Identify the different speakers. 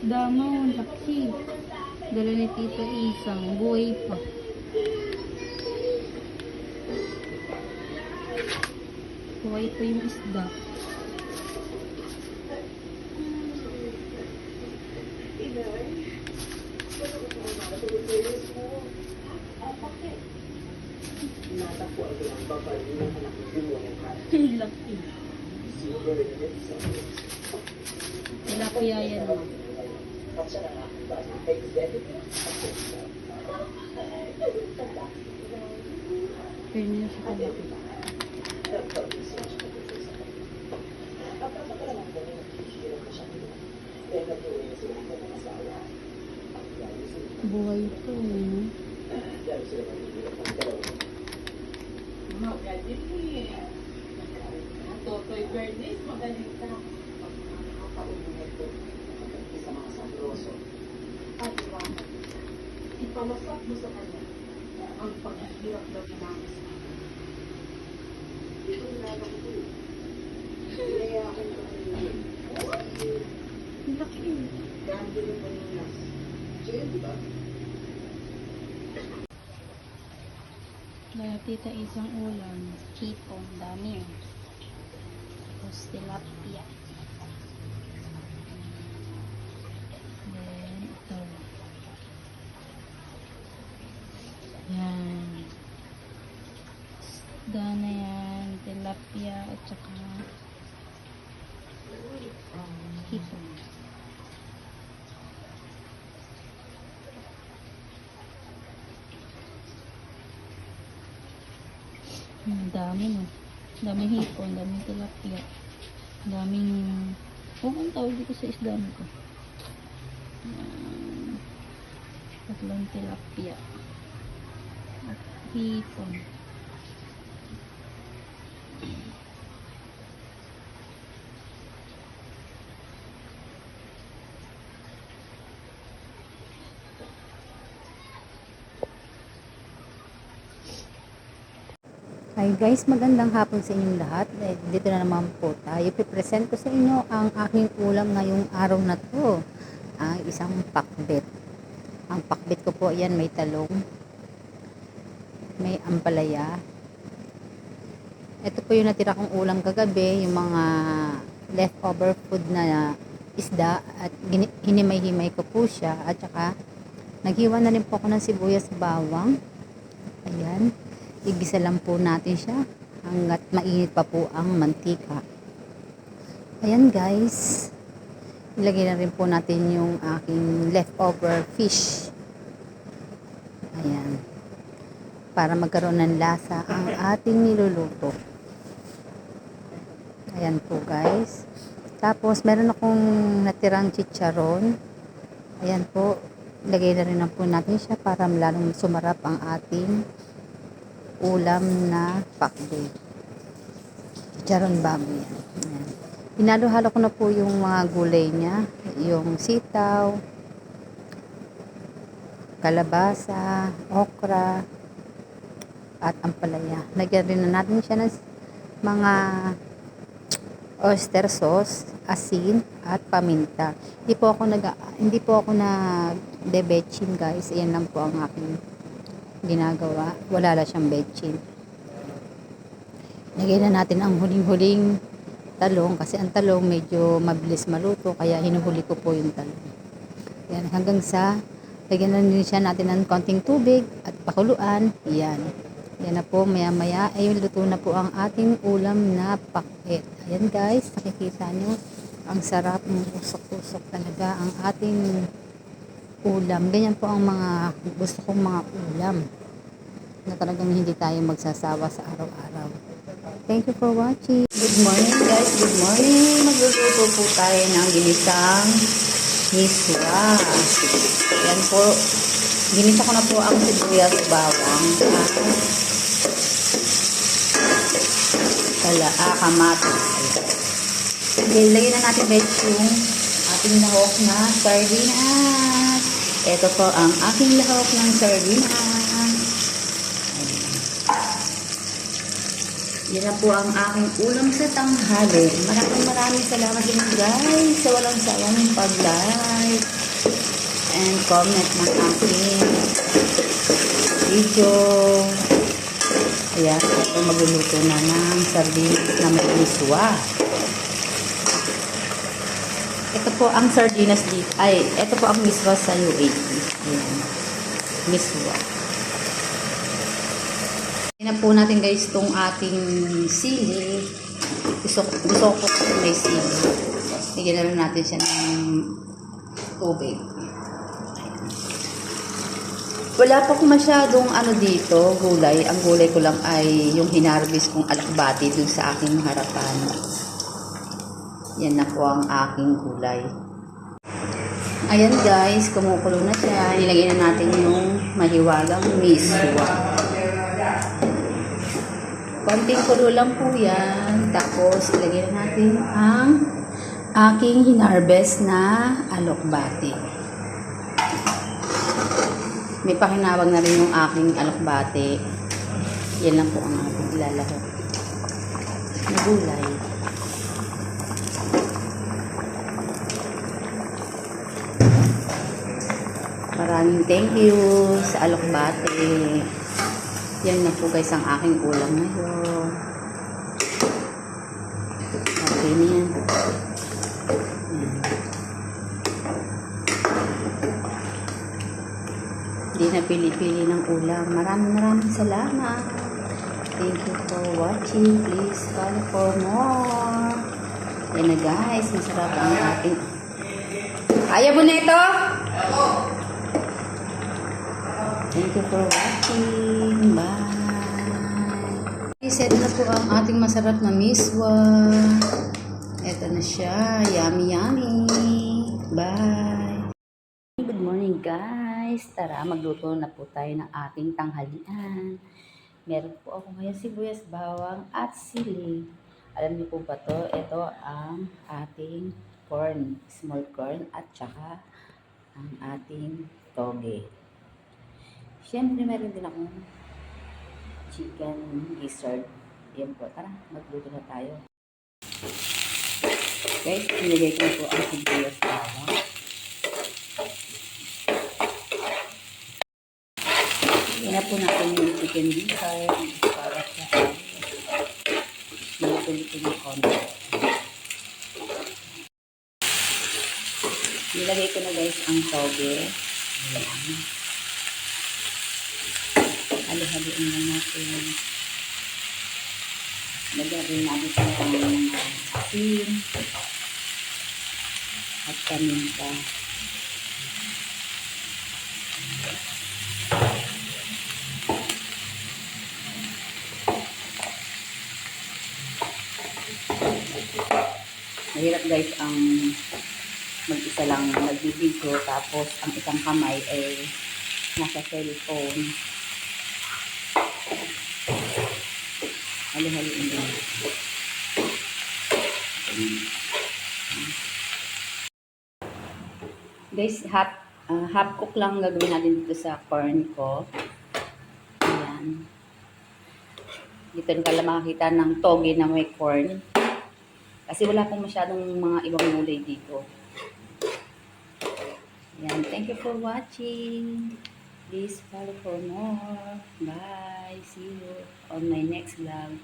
Speaker 1: isda mo, laki. Dala ni Tita Isang, buhay pa. Buhay pa yung isda. Laki. Tilapia yan. oh. Pero hindi na siya kalaki. Buhay ito eh.
Speaker 2: Totoy Bernice, magaling ka. At diba, ipalasak mo sa kanya ang paghihirap na sa kanya. Ito na lang. Kaya ako ito
Speaker 1: Ang laki.
Speaker 2: Ganda rin Pilipinas. Sige, di ba?
Speaker 1: Kaya tita isang ulam. Chipong, dami. Tapos tilapia. Then, ito. Yan. Isda na yan. Tilapia at saka chipong. Ang dami no. Daming hipon, daming tilapia. Daming... Huwag ang tawag dito sa isda ko. Yan. Tatlong tilapia. At hipon.
Speaker 3: Hi guys, magandang hapon sa inyong lahat. Eh, Dito na naman po tayo. Pipresent ko sa inyo ang aking ulam ngayong araw na to. Ang isang pakbet. Ang pakbet ko po, yan may talong. May ampalaya. Ito po yung natira kong ulam kagabi, yung mga leftover food na isda at hinimay-himay ko po siya at saka naghiwa na rin po ako ng sibuyas bawang. Ayan igisa lang po natin siya hanggat mainit pa po ang mantika. Ayan guys, ilagay na rin po natin yung aking leftover fish. Ayan. Para magkaroon ng lasa ang ating niluluto. Ayan po guys. Tapos meron akong natirang chicharon. Ayan po, ilagay na rin na po natin siya para lalong sumarap ang ating ulam na pakbet. Chicharon baboy yan. Ko na po yung mga gulay niya. Yung sitaw, kalabasa, okra, at ampalaya. Lagyan rin na natin siya ng mga oyster sauce, asin, at paminta. Hindi po ako nag hindi po ako na debetchin guys. Ayan lang po ang aking ginagawa. Wala lang siyang betchin. Lagyan na natin ang huling-huling talong kasi ang talong medyo mabilis maluto kaya hinuhuli ko po yung talong. Yan, hanggang sa lagyan na din siya natin ng konting tubig at pakuluan. Yan. Yan na po, maya-maya ay luto na po ang ating ulam na pakit. Ayan guys, nakikita nyo. Ang sarap, usok-usok talaga ang ating ulam. Ganyan po ang mga gusto kong mga ulam na talagang hindi tayo magsasawa sa araw-araw. Thank you for watching. Good morning guys. Good morning. Magluluto po tayo ng ginisang miswa. Yan po. Ginisa ko na po ang sibuyas bawang. At kala, ah, kamatis. Okay, lagyan na natin guys yung ating lahok na sardinas. Ito po ang aking lahok ng sardinas. Yan po ang aking ulam sa tanghali. Maraming maraming salamat din guys sa walang sawang pag-like. and comment ng aking video. Ayan, ako magluluto na ng sardinas na may miswa. Po ang sardinas dito. Ay, ito po ang miswa sa UAE. Ayan. Miswa. Tingnan po natin guys itong ating sili. Gusto, gusto ko po may sili. Bigyan na natin siya ng tubig. Wala pa akong masyadong ano dito, gulay. Ang gulay ko lang ay yung hinarvest kong alakbati dun sa aking harapan. Yan na po ang aking gulay. Ayan guys, kumukulo na siya. Nilagay na natin yung mahiwagang miswa. Konting kulo lang po yan. Tapos, ilagay na natin ang aking hinarvest na alokbati. May pakinawag na rin yung aking alokbati. Yan lang po ang aking ilalahok. Na Maraming thank you sa alokbati. Yan na po guys ang aking ulam ngayon. Okay na yan. Hindi na pili-pili ng ulam. Maraming maraming salamat. Thank you for watching. Please follow for more. Yan na guys. Masarap ang ating... Ayaw mo na ito? Thank you for watching. Bye. Set na po ang ating masarap na miswa. Ito na siya. Yummy, yummy. Bye. Good morning guys. Tara, magluto na po tayo ng ating tanghalian. Meron po ako ngayon sibuyas, bawang at sili. Alam niyo po ba to? Ito ang ating corn, small corn at saka ang ating toge. Siyempre, meron din akong chicken gizzard. Yan po. Tara, magluto na tayo. Guys, nilagay ko po ang sibuyas bawang. Yan na po natin yung chicken gizzard para sa maluto-luto ng konti. Nilagay ko na guys ang toge. Ayan. Halo-haloin lang natin. Lagyan natin sa ng asin at paminta. Mahirap guys ang mag-isa lang nagbibideo tapos ang isang kamay ay nasa cellphone. Halo-haloin din. Guys, half, ah, half cook lang gagawin natin dito sa corn ko. Ayan. Dito rin pala makakita ng toge na may corn. Kasi wala pong masyadong mga ibang gulay dito. Ayan. Thank you for watching. Please follow for more. Bye. See you on my next vlog.